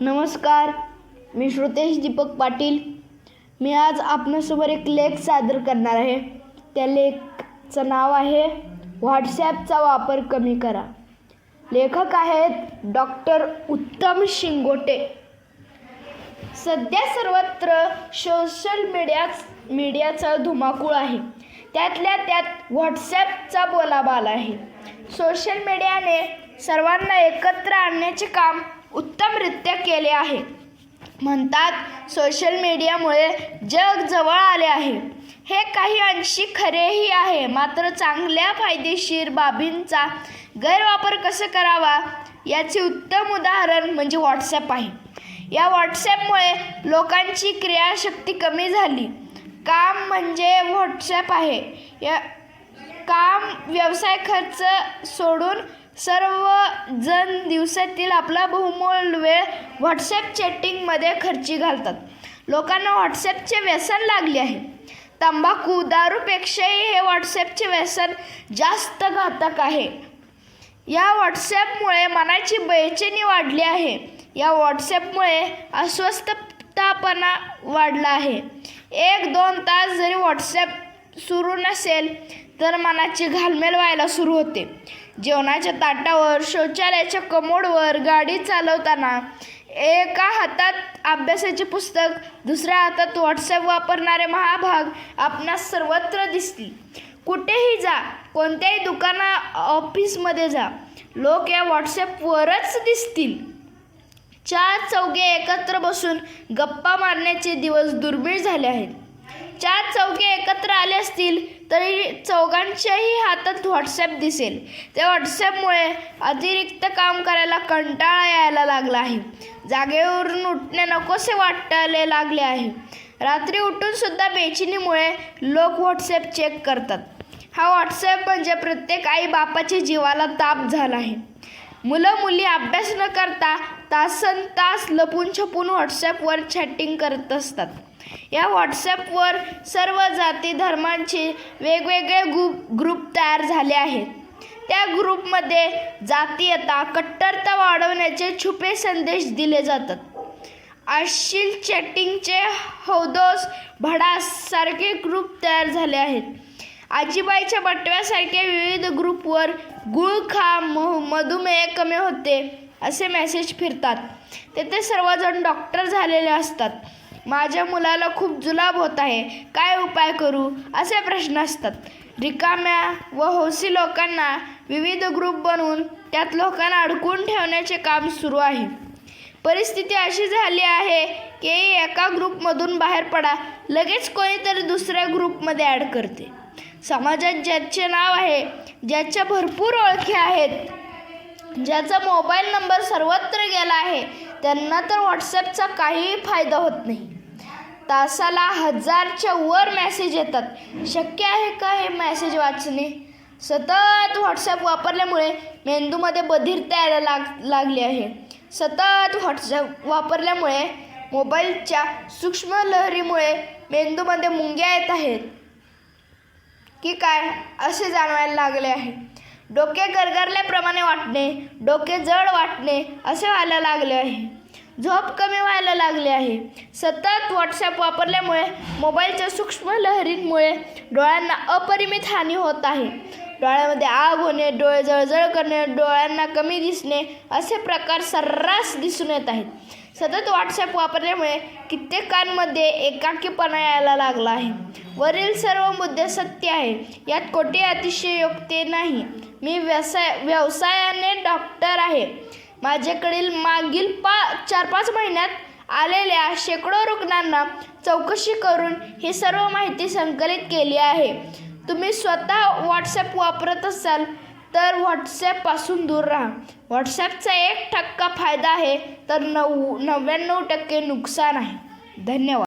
नमस्कार मी श्रुतेश दीपक पाटील. मी आज आपणासमोर एक लेख सादर करणार आहे. त्या लेखचं नाव आहे व्हॉट्सॲपचा वापर कमी करा. लेखक आहेत डॉक्टर उत्तम शिंगोटे. सध्या सर्वत्र सोशल मीडिया मीडियाचा धुमाकूळ आहे. त्यातल्या त्यात व्हॉट्सॲपचा बोलाबाला आहे. सोशल मीडियाने सर्वांना एकत्र आणण्याचे काम उत्तमरित्या केले आहे. म्हणतात सोशल मीडियामुळे जग जवळ आले आहे. हे काही अंशी खरेही आहे. मात्र चांगल्या फायदेशीर बाबींचा गैरवापर कसा करावा? याचे उत्तम उदाहरण म्हणजे व्हॉट्सॲप आहे. या व्हॉट्सॲपमुळे लोकांची क्रियाशक्ती कमी झाली. काम म्हणजे व्हॉट्सॲप आहे. या काम व्यवसाय खर्च सोडून सर्वजण दिवसातील आपला बहुमोल वेळ व्हॉट्सॲप चॅटिंगमध्ये खर्ची घालतात. लोकांना व्हॉट्सॲपचे व्यसन लागले आहे. तंबाखू दारूपेक्षाही हे व्हॉट्सॲपचे व्यसन जास्त घातक आहे. या व्हॉट्सॲपमुळे मनाची बेचैनी वाढली आहे. या व्हॉट्सॲपमुळे अस्वस्थतापणा वाढला आहे. एक दोन तास जरी व्हॉट्सॲप सुरू नसेल तर मनाची घालमेल व्हायला सुरू होते. जेवणाच्या ताटावर शौचालयाच्या कमोडवर गाडी चालवताना एका हातात अभ्यासाचे पुस्तक दुसऱ्या हातात व्हॉट्सॲप वापरणारे महाभाग आपणास सर्वत्र दिसतील. कुठेही जा कोणत्याही दुकाना ऑफिसमध्ये जा लोक या व्हॉट्सॲपवरच दिसतील. चार चौघे एकत्र बसून गप्पा मारण्याचे दिवस दुर्मिळ झाले आहेत. चार चौघे एकत्र आले असतील तरी चौघांच्याही हातात व्हॉट्सॲप दिसेल. त्या व्हॉट्सॲपमुळे अतिरिक्त काम करायला कंटाळा यायला लागला आहे. जागेवरून उठणे नकोसे वाटायला लागले आहे. रात्री उठून सुद्धा बेचिनीमुळे लोक व्हॉट्सॲप चेक करतात. हा व्हॉट्सॲप म्हणजे प्रत्येक आई बापाच्या जीवाला ताप झाला आहे. मुलं मुली अभ्यास न करता तासन तास लपून छपून व्हॉट्सॲपवर चॅटिंग करत असतात. या व्हॉट्सॲपवर सर्व जाती धर्मांचे वेगवेगळे ग्रुप ग्रुप तयार झाले आहेत. त्या ग्रुपमध्ये जातीयता कट्टरता वाढवण्याचे छुपे संदेश दिले जातात. अश्लील चॅटिंगचे हौदोस भडास सारखे ग्रुप तयार झाले आहेत. आजीबाईच्या बटव्यासारख्या विविध ग्रुपवर गुळ खा म मधुमेह कमी होते. असे मेसेज फिरतात. तेथे सर्वजण डॉक्टर झालेले असतात. माझ्या मुलाला खूप जुलाब होत आहे. काय उपाय करू? असे प्रश्न असतात. रिकाम्या व हौसी लोकांना विविध ग्रुप बनवून त्यात लोकांना अडकून ठेवण्याचे काम सुरू आहे. परिस्थिती अशी झाली आहे की एका ग्रुपमधून बाहेर पडा. लगेच कोणीतरी दुसऱ्या ग्रुपमध्ये ॲड करते. समाजात ज्याचे नाव आहे ज्याच्या भरपूर ओळखी आहेत ज्याचा मोबाईल नंबर सर्वत्र गेला आहे त्यांना तर व्हॉट्सॲपचा काहीही फायदा होत नाही. तासाला हजारच्या वर मेसेज येतात. शक्य आहे का हे मेसेज वाचणे? सतत व्हॉट्सॲप वापरल्यामुळे मेंदूमध्ये बधिरता यायला लाग लागली आहे. सतत व्हॉट्सॲप वापरल्यामुळे मोबाईलच्या सूक्ष्म लहरीमुळे मेंदूमध्ये मुंग्या येत आहेत. की काय? असे जाणवायला लागले आहे. डोके गरगरल्याप्रमाणे वाटणे डोके जड वाटणे असे व्हायला लागले आहे. झोप कमी व्हायला लागली आहे. सतत व्हॉट्सॲप वापरल्यामुळे मोबाईलच्या सूक्ष्म लहरींमुळे डोळ्यांना अपरिमित हानी होत आहे. डोळ्यामध्ये आग होणे डोळे जळजळ करणे डोळ्यांना कमी दिसणे असे प्रकार सर्रास दिसून येत आहेत. सतत व्हॉट्सॲप वापरल्यामुळे कित्येकांमध्ये एकाकीपणा यायला लागला आहे. वरील सर्व मुद्दे सत्य आहे. यात कोठे अतिशयोक्ते नाही. मी व्यवसाय व्यवसायाने डॉक्टर आहे. माझ्याकडील मागील पा चार पाच महिन्यात आलेल्या शेकडो रुग्णांना चौकशी करून ही सर्व माहिती संकलित केली आहे. तुम्ही स्वतः व्हॉट्सॲप वापरत असाल तर व्हॉट्सॲपपासून दूर राहा. व्हॉट्सॲपचा एक टक्का फायदा आहे तर नऊ नव्याण्णव टक्के नुकसान आहे. धन्यवाद.